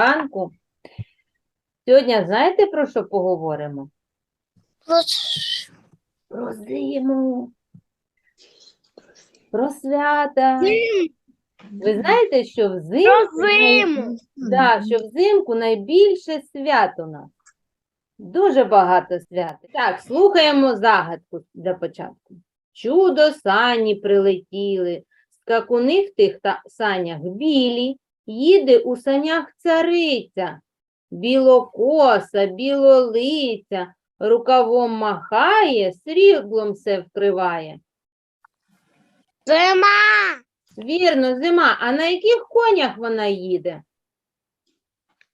ранку. Сьогодні знаєте, про що поговоримо? Про зиму, про свята. Ви знаєте, що взимку, зиму. Да, що взимку найбільше свят у нас. Дуже багато свят. Так, слухаємо загадку для початку. Чудо сані прилетіли, скакуни в тих та санях білі, їде у санях цариця, білокоса, білолиця, рукавом махає, сріблом все вкриває. Зима. Вірно, зима. А на яких конях вона їде?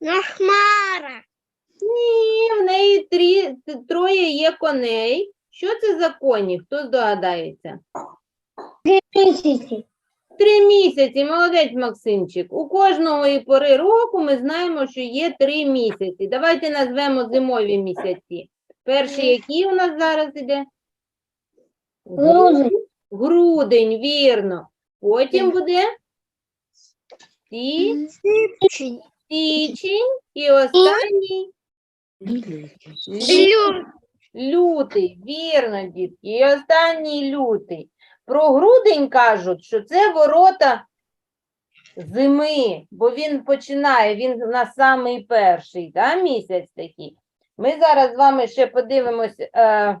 На хмара. Ні, в неї трі, троє є коней. Що це за коні? Хто здогадається? Три місяці, молодець Максимчик. У кожної пори року ми знаємо, що є три місяці. Давайте назвемо зимові місяці. Перший, який у нас зараз іде? Грудень. Грудень, вірно. Потім буде сі- січень і останній лю- лютий. Вірно, дітки. І останній лютий. Про грудень кажуть, що це ворота зими, бо він починає, він у самий перший да, місяць такий. Ми зараз з вами ще подивимось е,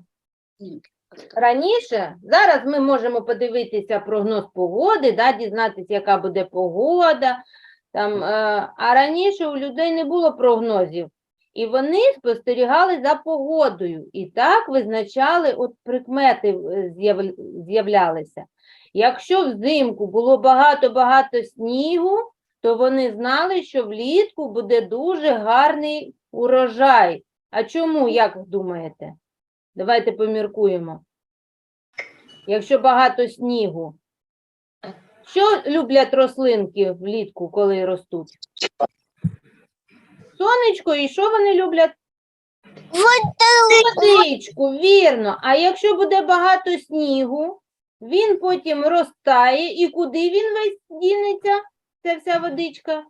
раніше. Зараз ми можемо подивитися прогноз погоди, да, дізнатися, яка буде погода. Там, е, а раніше у людей не було прогнозів. І вони спостерігали за погодою і так визначали, от прикмети е, з'являлися. Якщо взимку було багато-багато снігу, то вони знали, що влітку буде дуже гарний урожай. А чому, як думаєте? Давайте поміркуємо. Якщо багато снігу, що люблять рослинки влітку, коли ростуть? Сонечко, і що вони люблять? Водичку, вірно. А якщо буде багато снігу, він потім розтає, і куди він весь дінеться? Ця вся водичка?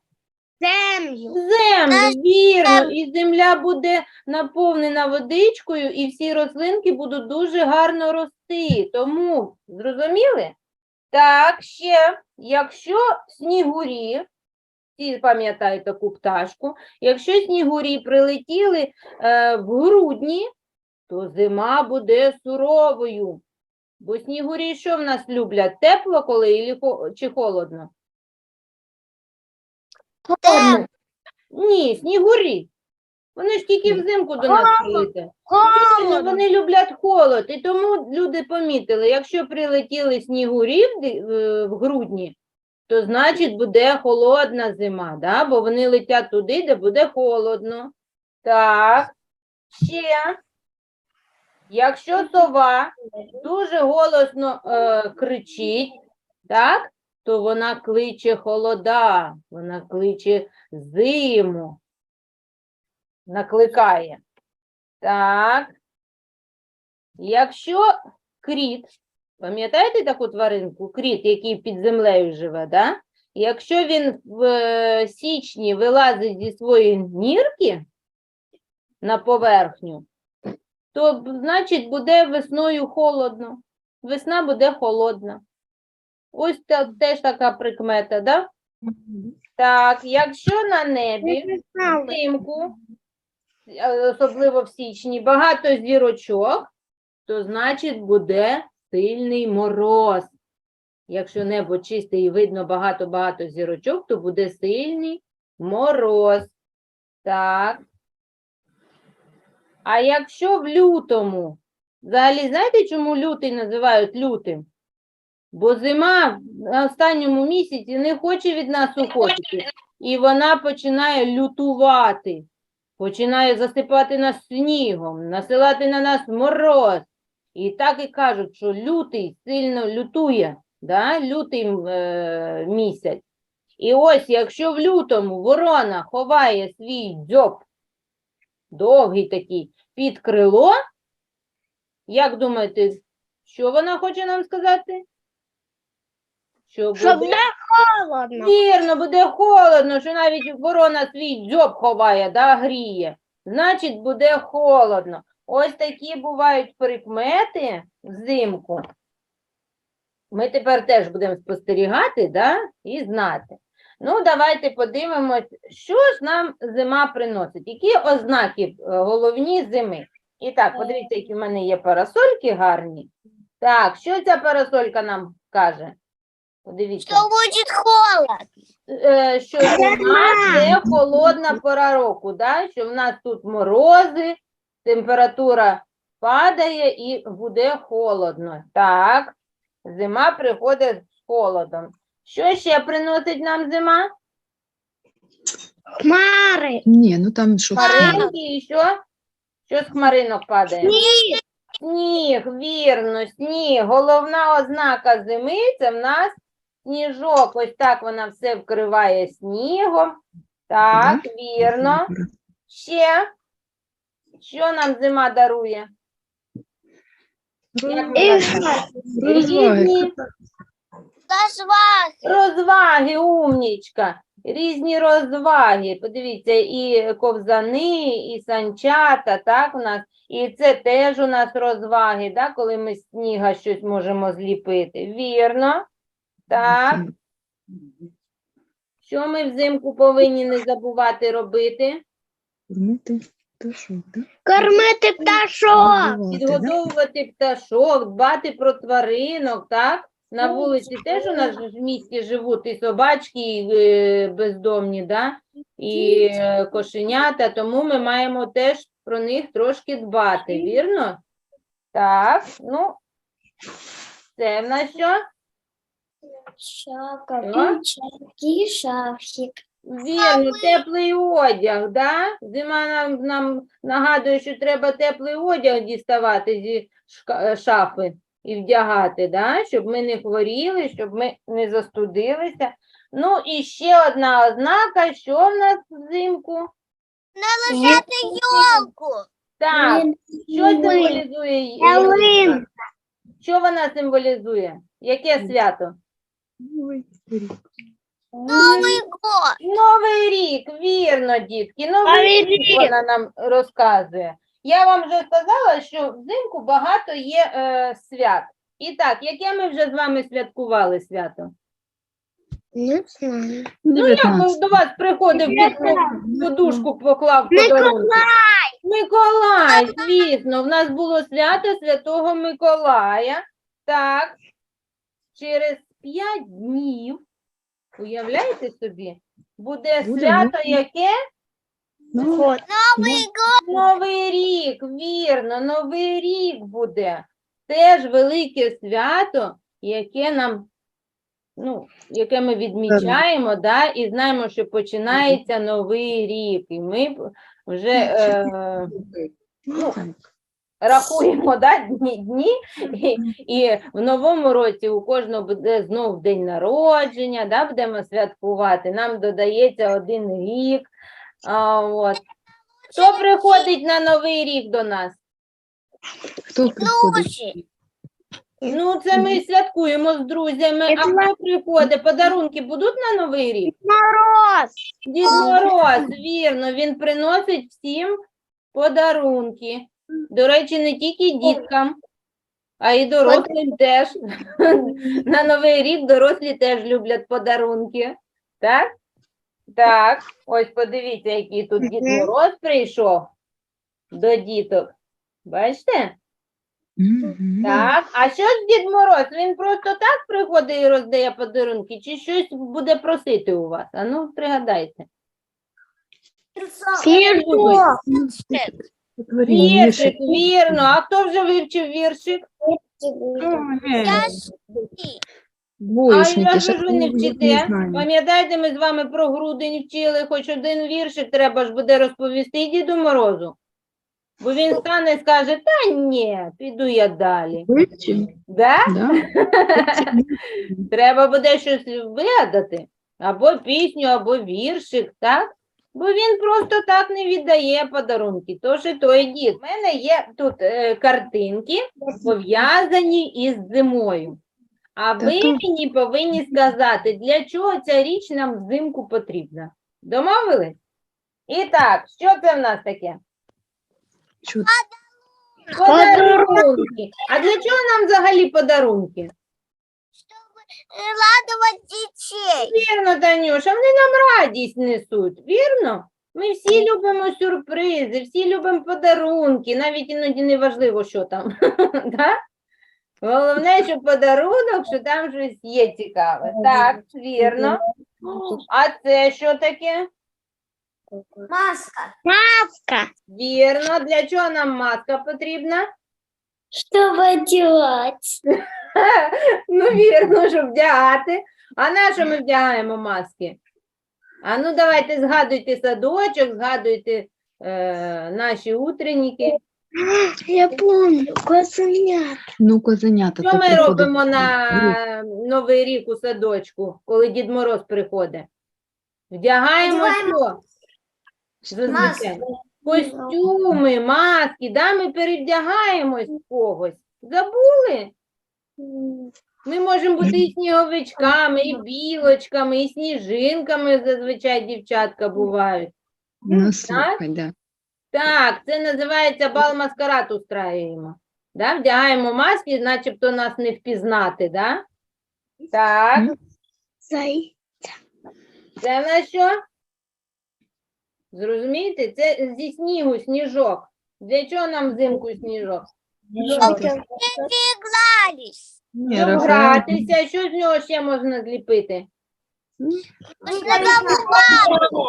Землю. Землю, вірно. І земля буде наповнена водичкою, і всі рослинки будуть дуже гарно рости. Тому, зрозуміли? Так, ще, якщо снігурі, всі пам'ятають таку пташку, якщо снігурі прилетіли е, в грудні, то зима буде суровою. Бо снігурі що в нас люблять? Тепло коли чи холодно? Ні, снігурі. Вони ж тільки взимку до нас прилетять. Вони люблять холод, і тому люди помітили, якщо прилетіли снігурі в в грудні, то значить буде холодна зима, да? бо вони летять туди, де буде холодно. Так, ще. Якщо сова дуже голосно е, кричить, так, то вона кличе холода, вона кличе зиму, накликає. Так. Якщо кріт, пам'ятаєте таку тваринку? Кріт, який під землею живе, да? Якщо він в е, січні вилазить зі своєї нірки на поверхню, то значить буде весною холодно. Весна буде холодна. Ось та, теж така прикмета, да? Так, якщо на небі взимку, е, особливо в січні, багато зірочок, то значить буде сильний мороз. Якщо небо чисте і видно багато-багато зірочок, то буде сильний мороз. Так. А якщо в лютому, взагалі, знаєте, чому лютий називають лютим? Бо зима на останньому місяці не хоче від нас уходити. І вона починає лютувати, починає засипати нас снігом, насилати на нас мороз. І так і кажуть, що лютий сильно лютує, да? лютий е, місяць. І ось, якщо в лютому ворона ховає свій дзьоб, довгий такий, під крило, як думаєте, що вона хоче нам сказати? Що Щоб буде? не холодно. Вірно, буде холодно, що навіть ворона свій дзьоб ховає, да, гріє. Значить, буде холодно. Ось такі бувають прикмети взимку. Ми тепер теж будемо спостерігати да, і знати. Ну, давайте подивимось, що ж нам зима приносить. Які ознаки е, головні зими? І так, подивіться, які в мене є парасольки гарні. Так, що ця парасолька нам каже? Подивіться будет холод. е, що зима це холодна пора року, да? що в нас тут морози, температура падає і буде холодно. Так, зима приходить з холодом. Що ще приносить нам зима? Хмари. Ні, ну там що Хмаринки і що? Що з хмаринок падає? Сніг. Сніг, вірно, сніг. Головна ознака зими це в нас сніжок. Ось так вона все вкриває снігом. Так, вірно. Ще. Що нам зима дарує? Розваги. Розваги, умнічка. Різні розваги. Подивіться, і ковзани, і санчата, так у нас. І це теж у нас розваги, так, коли ми з сніга щось можемо зліпити. Вірно. Так. Що ми взимку повинні не забувати робити? Да? Кормити пташок. Годувати. Підгодовувати пташок, дбати про тваринок, так? На вулиці теж у нас ж в місті живуть і собачки, і е, бездомні, да? і е, кошенята, тому ми маємо теж про них трошки дбати, вірно? Так, ну, це в нас що? Так. пінчатки, шапчик. Вірно, теплий одяг, да? Зима нам, нам нагадує, що треба теплий одяг діставати зі е, шафи і вдягати, да? щоб ми не хворіли, щоб ми не застудилися. Ну і ще одна ознака, що в нас взимку? Наложити Йолку. Так, що символізує Ялинка. Що вона символізує? Яке свято? Новий год. Новий рік, вірно, дітки. Новий Новий рік рік. вона нам розказує. Я вам вже сказала, що взимку багато є е, свят. І так, яке ми вже з вами святкували свято? Не знаю. Ну, як ми до вас приходив, під подушку поклав подарунки? Миколай, звісно, в нас було свято Святого Миколая. Так, через п'ять днів, уявляєте собі, буде свято яке? Ну, Год. Новий рік, вірно, Новий рік буде. Теж велике свято, яке нам, ну, яке ми відмічаємо, да, і знаємо, що починається Новий рік. І ми вже е, ну, рахуємо да, дні, дні і, і в новому році у кожного буде знов день народження, да, будемо святкувати. Нам додається один рік. А, от. Хто приходить на новий рік до нас? Хто приходить? Ну, це ми святкуємо з друзями. А хто приходить? Подарунки будуть на новий рік? Мороз. Дід Мороз, вірно, він приносить всім подарунки. До речі, не тільки діткам, а й дорослим теж. На новий рік дорослі теж люблять подарунки. Так? Так, ось подивіться, який тут Дід Мороз прийшов до діток. Бачите? Так, а що ж Дід Мороз? Він просто так приходить і роздає подарунки, чи щось буде просити у вас? А ну, пригадайте. Сніжок. Віршик, вірно. А хто вже вивчив віршик? А Двоєшники, я ж ви не вчите. Пам'ятаєте, ми з вами про грудень вчили, хоч один віршик треба ж буде розповісти Діду Морозу. Бо він стане і скаже, та ні, піду я далі. Вивчив? Да? Да? Треба буде щось вигадати, або пісню, або віршик, так? Бо він просто так не віддає подарунки. Тож і той дід. У мене є тут е, картинки, пов'язані із зимою. А ви мені повинні сказати, для чого ця річ нам взимку потрібна. Домовились? І так, що це в нас таке? Подарунки. А для чого нам взагалі подарунки? Радовать детей. Вірно, Танюша, вони нам радість несуть, вірно? Ми всі любимо сюрпризи, всі любимо подарунки, навіть іноді не важливо, що там. да? Головне, що подарунок, що там щось є цікаве. Так, вірно. А це що таке? Маска. Маска. Вірно. Для чого нам маска потрібна? Что делать? Ну, вірно, щоб вдягати. А на що ми вдягаємо маски? А ну давайте згадуйте садочок, згадуйте е, наші утренніки. Я помню, косынят. Ну, козенята. Що ми робимо на Новий рік у садочку, коли Дід Мороз приходить? Вдягаємо Вдягаємо що? Зазвичай. Костюми, маски, да? ми перевдягаємось в когось. Забули? Ми можемо бути і сніговичками, і білочками, і сніжинками зазвичай дівчатка бувають. Ну, слухай, да. Так, це називається бал маскарад устраюємо. Да? Вдягаємо маски, начебто нас не впізнати, да? Так, Мгм. Це в нас що? Зрозумієте? Це зі снігу сніжок. Для чого нам взимку сніжок? Игрались. Ні, Щоб Рафаель, гратися, що з нього ще можна зліпити?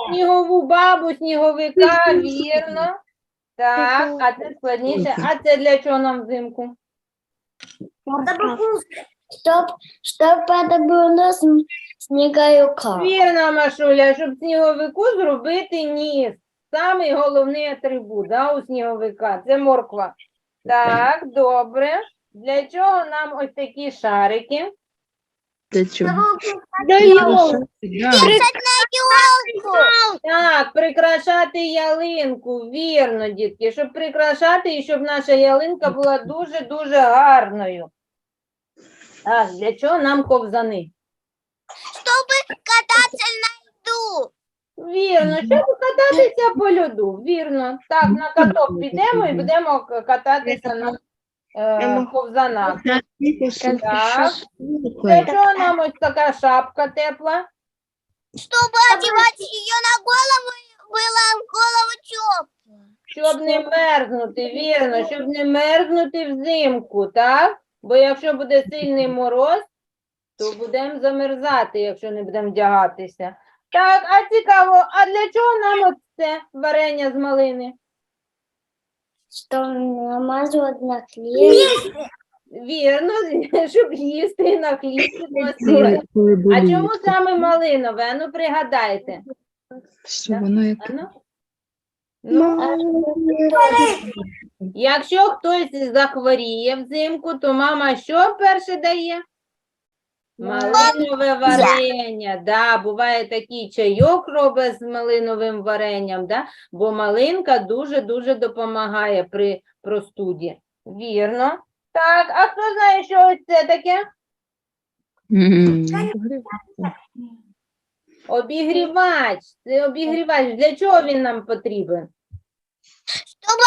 Снігову бабу, сніговика, вірно. Так, а це складніше. А це для чого нам взимку? Чтоб, чтоб это был у снеговика. Вірно, Машуля, щоб сніговику зробити ніс. Самий головний атрибут да, у сніговика це морква. Так, добре. Для чого нам ось такі шарики? Для чого? Да Да. Так, прикрашати ялинку. Вірно, дітки, щоб прикрашати і щоб наша ялинка була дуже-дуже гарною. Так, для чого нам ковзани? Чтобы кататься на льду. Вірно, щоб кататися по льоду. Вірно. Так, на каток підемо і будемо к- кататися на е, ковзанах. Так. Для чого нам ось така шапка тепла? Чтобы одевать ее на голову, было голову тепло. Щоб не мерзнути, вірно, щоб не мерзнути взимку, так? Бо якщо буде сильний мороз, то будемо замерзати, якщо не будемо вдягатися. Так, а цікаво, а для чого нам оце варення з малини? Что намазывать на хлеб. Вірно, щоб їсти на хліб коли А чому саме малинове? Ну, пригадайте. Що воно як Ану. Ну, якщо хтось захворіє взимку, то мама що перше дає? Малинове варення, да, буває такий чайок робить з малиновим варенням, да, бо малинка дуже-дуже допомагає при простуді. Вірно. Так, а хто знає, що ось це таке? Обігрівач. Це обігрівач. Для чого він нам потрібен? Чтобы,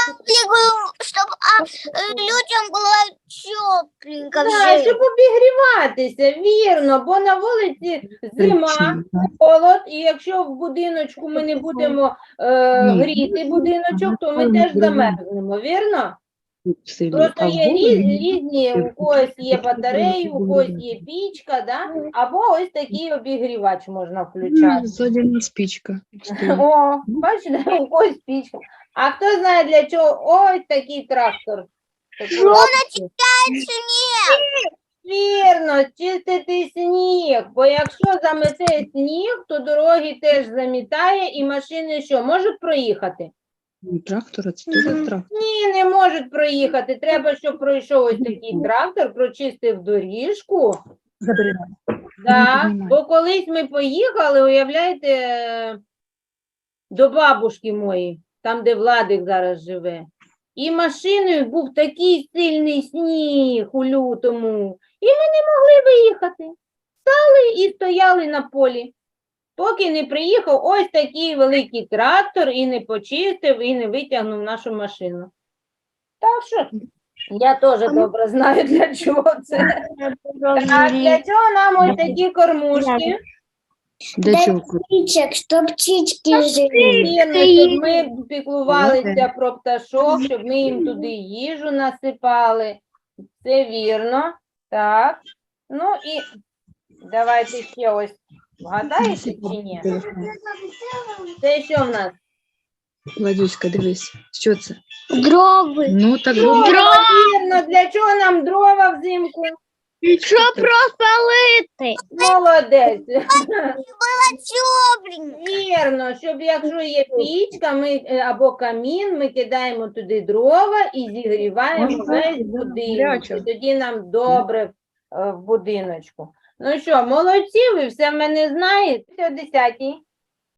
чтобы а, э, людям было тепленько. Так, щоб обігріватися, вірно, бо на вулиці зима, причина. холод, і якщо в будиночку ми не будемо е, Ні. гріти будиночок, то ми теж замерзнемо, вірно? Сильно. Просто А є в різ- голові різні, у когось є батареї, у когось є пічка, да? або ось такий обігрівач можна включати. Ну, Зодяна спічка. стоїть. О, бачите, у когось пічка. А хто знає для чого ось такий трактор? Такий Вірно, чистити сніг, бо якщо замете сніг, то дороги теж замітає і машини що, можуть проїхати? Ну, Трактор, це теж трактор. Ні, не можуть проїхати. Треба, щоб пройшов ось такий трактор, прочистив доріжку. Да, бо колись ми поїхали, уявляєте, до бабушки моєї, там, де Владик зараз живе. і машиною був такий сильний сніг у лютому, і ми не могли виїхати. Стали і стояли на полі. Поки не приїхав ось такий великий трактор і не почистив, і не витягнув нашу машину. Так що я теж добре знаю, для чого це. Так, для цього нам ось такі кормушки. До Да. чого? Птичек, чтоб птички жили. Вірно, щоб ми піклувалися про пташок, щоб ми їм туди їжу насипали. Це вірно. Так. Ну і давайте ще ось вгадаєте чи ні? Це що в нас? Владюська, дивись, що це? Дроби. Ну так Дрова, вірно. Для чого нам дрова взимку? Щоб пропалити. Молодець. Вірно, щоб якщо є пічка, ми е, або камін, ми кидаємо туди дрова і зігріваємо весь будинок. І тоді нам добре е, в будиночку. Ну що, молодці, ви все мене знаєте. О 10